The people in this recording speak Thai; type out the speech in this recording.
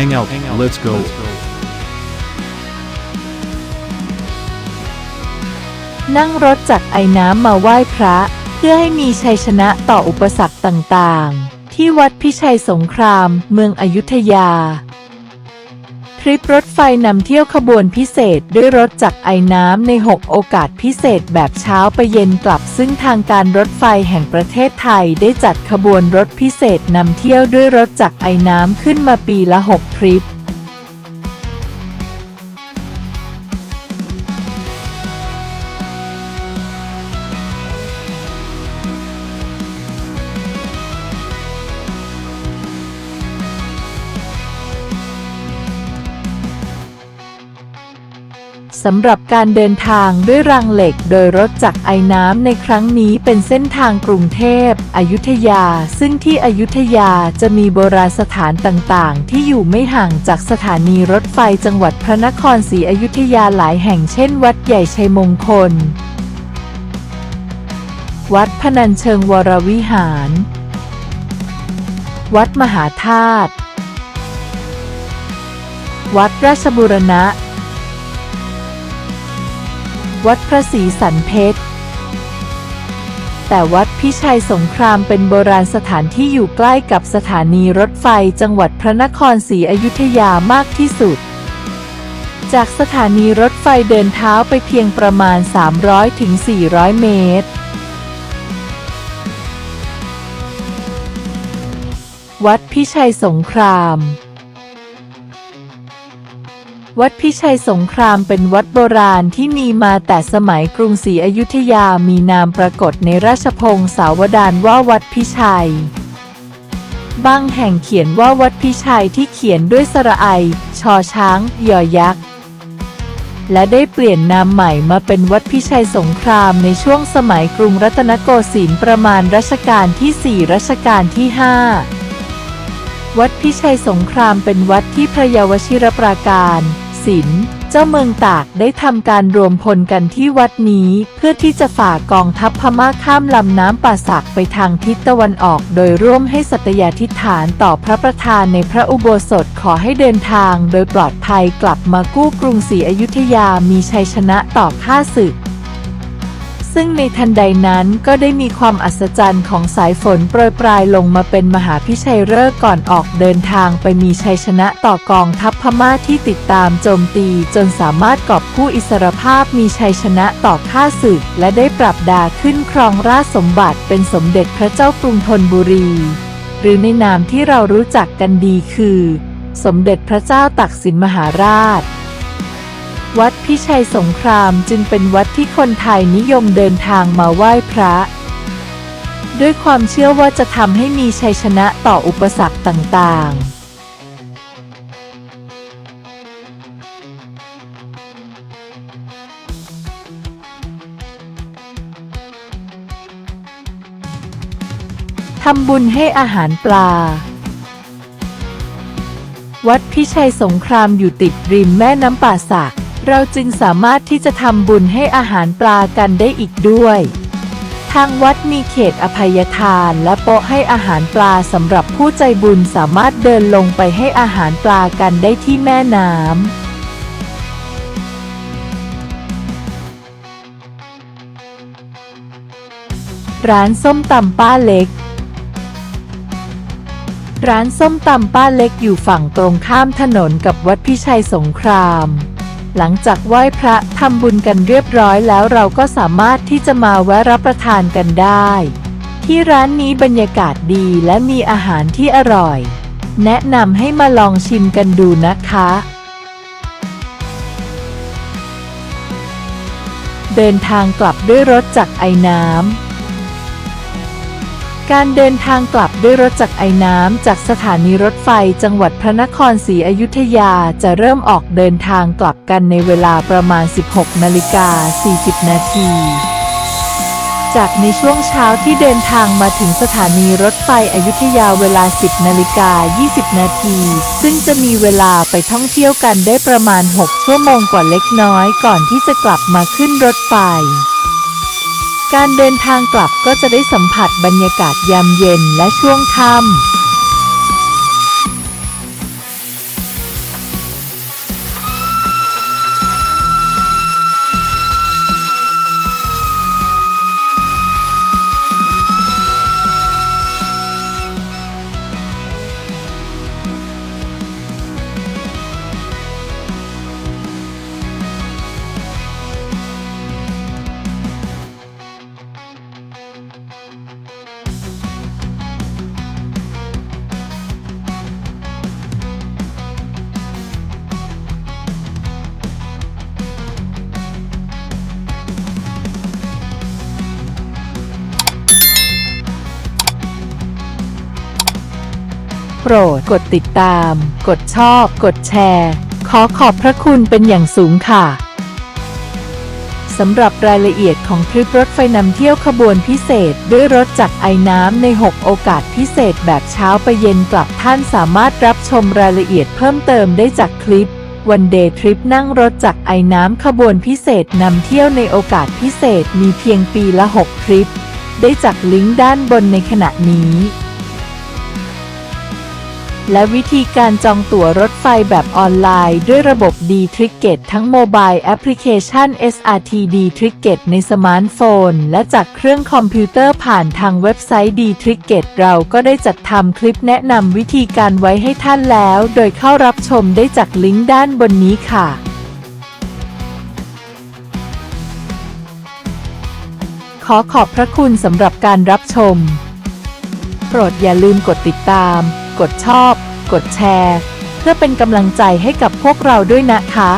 Hang out. Let's go. นั่งรถจากไอ้น้ำมาไหว้พระ เพื่อให้มีชัยชนะต่ออุปสรรคต่างๆ ที่วัดพิชัยสงคราม เมืองอยุธยา ทริปรถไฟนำเที่ยวขบวนพิเศษด้วยรถจากไอ้น้ำใน 6 โอกาสพิเศษแบบเช้าไปเย็นกลับ ซึ่งทางการรถไฟแห่งประเทศไทยได้จัดขบวนรถพิเศษนำเที่ยวด้วยรถจากไอ้น้ำขึ้นมาปีละ 6 ทริป สำหรับการเดินทางด้วยรางเหล็กโดยรถจากไอ้น้ำในครั้งนี้เป็นเส้นทางกรุงเทพ อยุธยา ซึ่งที่อยุธยาจะมีโบราณสถานต่างๆ ที่อยู่ไม่ห่างจากสถานีรถไฟจังหวัดพระนครศรีอยุธยาหลายแห่งเช่น วัดใหญ่ชัยมงคล วัดพนัญเชิงวรวิหาร วัดมหาธาตุ วัดราชบุรณะ วัดพระศรีสันเพชร แต่วัดพิชัยสงครามเป็นโบราณสถานที่อยู่ใกล้กับสถานีรถไฟจังหวัดพระนครศรีอยุธยามากที่สุด จากสถานีรถไฟเดินเท้าไปเพียงประมาณ 300-400 เมตรวัดพิชัยสงคราม วัดพิชัยสงครามเป็นวัดโบราณที่มีมาแต่สมัยกรุงศรีอยุธยามีนามปรากฏในราชพงศ์สาวดารว่าวัดพิชัย บางแห่งเขียนว่าวัดพิชัยที่เขียนด้วยสระไอ ชอช้าง ยอยักษ์และได้เปลี่ยนนามใหม่มาเป็นวัดพิชัยสงครามในช่วงสมัยกรุงรัตนโกสินทร์ประมาณรัชกาลที่ 4 รัชกาลที่ 5 วัดพิชัยสงครามเป็นวัดที่พระเยาวชิรปราการศิลป์เจ้าเมืองตากได้ทำการรวมพลกันที่วัดนี้ เพื่อที่จะฝ่ากองทัพพม่าข้ามลำน้ำป่าสักไปทางทิศตะวันออก โดยร่วมให้สัตยาธิษฐานต่อพระประธานในพระอุโบสถขอให้เดินทาง โดยปลอดภัยกลับมากู้กรุงศรีอยุธยามีชัยชนะต่อข้าศึก ซึ่งในทันใดนั้นก็ได้มีความอัศจรรย์ของสายฝนโปรยปลายลงมาเป็นมหาพิชัยฤกษ์ก่อนออกเดินทางไปมีชัยชนะต่อกองทัพพม่าที่ติดตามโจมตีจนสามารถกอบกู้อิสรภาพมีชัยชนะต่อข้าศึก และได้ปรับดาขึ้นครองราชสมบัติเป็นสมเด็จพระเจ้ากรุงธนบุรี หรือในนามที่เรารู้จักกันดีคือ สมเด็จพระเจ้าตักสินมหาราช วัดพิชัยสงครามจึงเป็นวัดที่คนไทยนิยมเดินทางมาไหว้พระ ด้วยความเชื่อว่าจะทำให้มีชัยชนะต่ออุปสรรคต่างๆทำบุญให้อาหารปลา วัดพิชัยสงครามอยู่ติดริมแม่น้ำป่าสัก เราจึงสามารถที่จะทำบุญให้อาหารปลากันได้อีกด้วย ทางวัดมีเขตอภัยทานและโปะให้อาหารปลาสำหรับผู้ใจบุญสามารถเดินลงไปให้อาหารปลากันได้ที่แม่น้ำร้านส้มตำป้าเล็ก ร้านส้มตำป้าเล็กอยู่ฝั่งตรงข้ามถนนกับวัดพิชัยสงคราม หลังจากไหว้พระทำบุญกันเรียบร้อยแล้วเราก็สามารถที่จะมาแวะรับประทานกันได้ ที่ร้านนี้บรรยากาศดีและมีอาหารที่อร่อย แนะนำให้มาลองชิมกันดูนะคะ เดินทางกลับด้วยรถจากไอ้น้ำการเดินทางกลับ ด้วยรถจักรไอน้ำจากสถานีรถไฟจังหวัดพระนครศรีอยุธยาจะเริ่มออกเดินทางกลับกันในเวลาประมาณ 16นาฬิกา40 นาที จากในช่วงเช้าที่เดินทางมาถึงสถานีรถไฟอยุธยาเวลา 10นาฬิกา20 นาที ซึ่งจะมีเวลาไปท่องเที่ยวกันได้ประมาณ 6 ชั่วโมงกว่าเล็กน้อยก่อนที่จะกลับมาขึ้นรถไฟ การเดินทางกลับก็จะได้สัมผัสบรรยากาศยามเย็นและช่วงค่ำ โปรดกดติดตาม กดชอบ กดแชร์ ขอขอบพระคุณเป็นอย่างสูงค่ะสำหรับรายละเอียดของทริปรถไฟนำเที่ยวขบวนพิเศษ ด้วยรถจากไอน้ำใน 6 โอกาสพิเศษแบบเช้าไปเย็นกลับท่านสามารถรับชมรายละเอียดเพิ่มเติมได้จากคลิปวันเดย์ทริปนั่งรถจากไอน้ำขบวนพิเศษนำเที่ยวในโอกาสพิเศษมีเพียงปีละ 6 ทริป ได้จากลิงก์ด้านบนในขณะนี้ และวิธีการจองตั๋วรถไฟแบบออนไลน์ ด้วยระบบ d t r i c k e t ทั้งโมบายแอปพลิเคชัน SRT d t r i c k e t ในสมาร์ทโฟน และจากเครื่องคอมพิวเตอร์ผ่านทางเว็บไซต์ d t r i c k e t เราก็ได้จัดทำคลิปแนะนำวิธีการไว้ให้ท่านแล้ว โดยเข้ารับชมได้จากลิงก์ด้านบนนี้ค่ะขอขอบพระคุณสำหรับการรับชม โปรดอย่าลืมกดติดตาม กดชอบ กดแชร์ เพื่อเป็นกำลังใจให้กับพวกเราด้วยนะคะ